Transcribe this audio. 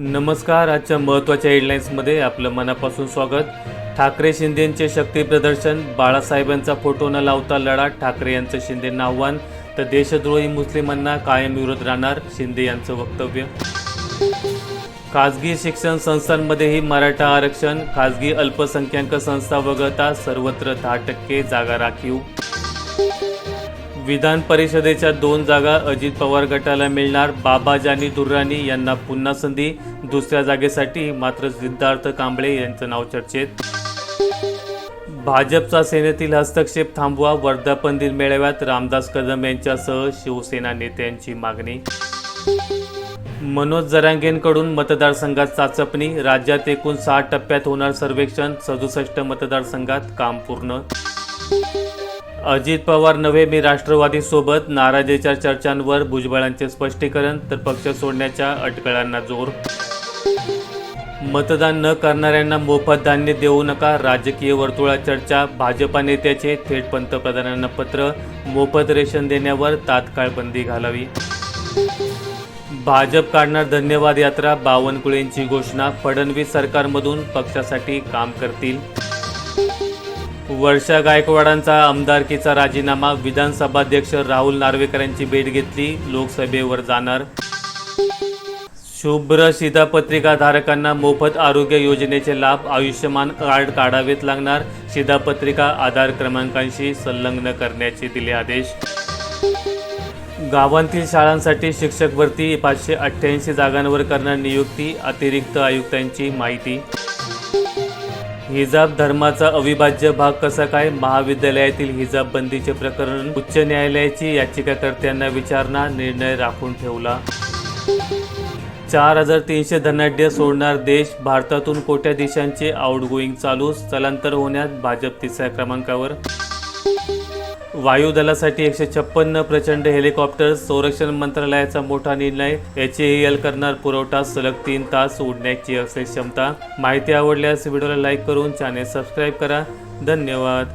नमस्कार आजच्या महत्त्वाच्या हेडलाईन्समध्ये आपलं मनापासून स्वागत. ठाकरे शिंदेंचे शक्ती प्रदर्शन बाळासाहेबांचा फोटो न लावता लढा ठाकरे यांचं शिंदेंना आव्हान. तर देशद्रोही मुस्लिमांना कायम विरोध राहणार शिंदे यांचं वक्तव्य. खाजगी शिक्षण संस्थांमध्येही मराठा आरक्षण खाजगी अल्पसंख्याक संस्था वगळता सर्वत्र दहा टक्के जागा राखीव. विधान परिषदेच्या दोन जागा अजित पवार गटाला मिळणार. बाबाजानी दुर्राणी यांना पुन्हा संधी. दुसऱ्या जागेसाठी मात्र सिद्धार्थ कांबळे यांचं नाव चर्चेत. भाजपचा सेनेतील हस्तक्षेप थांबवा. वर्धापन दिन मेळाव्यात रामदास कदम यांच्यासह शिवसेना नेत्यांची मागणी. मनोज जरांगेंकडून मतदारसंघात चाचपणी. राज्यात एकूण सहा टप्प्यात होणार सर्वेक्षण. सदुसष्ट मतदारसंघात काम पूर्ण. अजित पवार नव्हे मी राष्ट्रवादीसोबत नाराजीच्या चर्चांवर भुजबळांचे स्पष्टीकरण तर पक्ष सोडण्याच्या अटकळांना जोर. मतदान न करणाऱ्यांना मोफत धान्य देऊ नका राजकीय वर्तुळात चर्चा भाजपा नेत्याचे थेट पंतप्रधानांना पत्र मोफत रेशन देण्यावर तात्काळ बंदी घालावी. भाजप काढणार धन्यवाद यात्रा बावनकुळेंची घोषणा फडणवीस सरकारमधून पक्षासाठी काम करतील. वर्षा गायकवाडांचा आमदारकीचा राजीनामा विधानसभाध्यक्ष राहुल नार्वेकरांची भेट घेतली लोकसभेवर जाणार. शुभ्र शिधापत्रिका धारकांना मोफत आरोग्य योजनेचे लाभ आयुष्यमान कार्ड काढावेत लागणार. शिधापत्रिका आधार क्रमांकांशी संलग्न करण्याचे दिले आदेश. गावांतील शाळांसाठी शिक्षक भरती पाचशे अठ्ठ्याऐंशी जागांवर करणार नियुक्ती अतिरिक्त आयुक्तांची माहिती. हिजाब धर्माचा अविभाज्य भाग कसा काय? महाविद्यालयातील हिजाब बंदीचे प्रकरण उच्च न्यायालयाची याचिकाकर्त्यांना विचारणा निर्णय राखून ठेवला. चार हजार तीनशे धनाढ्य सोडणार देश भारतातून कोट्या देशांचे आउटगोईंग चालू स्थलांतर होण्यात भाजप तिसऱ्या क्रमांकावर. वायुदलासाठी एकशे छप्पन्न प्रचंड हेलिकॉप्टर्स संरक्षण मंत्रालयाचा मोठा निर्णय. एच एल करणार पुरवठा सलग तीन तास उडण्याची असेल क्षमता. माहिती आवडल्यास व्हिडिओला लाईक करून चॅनेल सबस्क्राईब करा. धन्यवाद.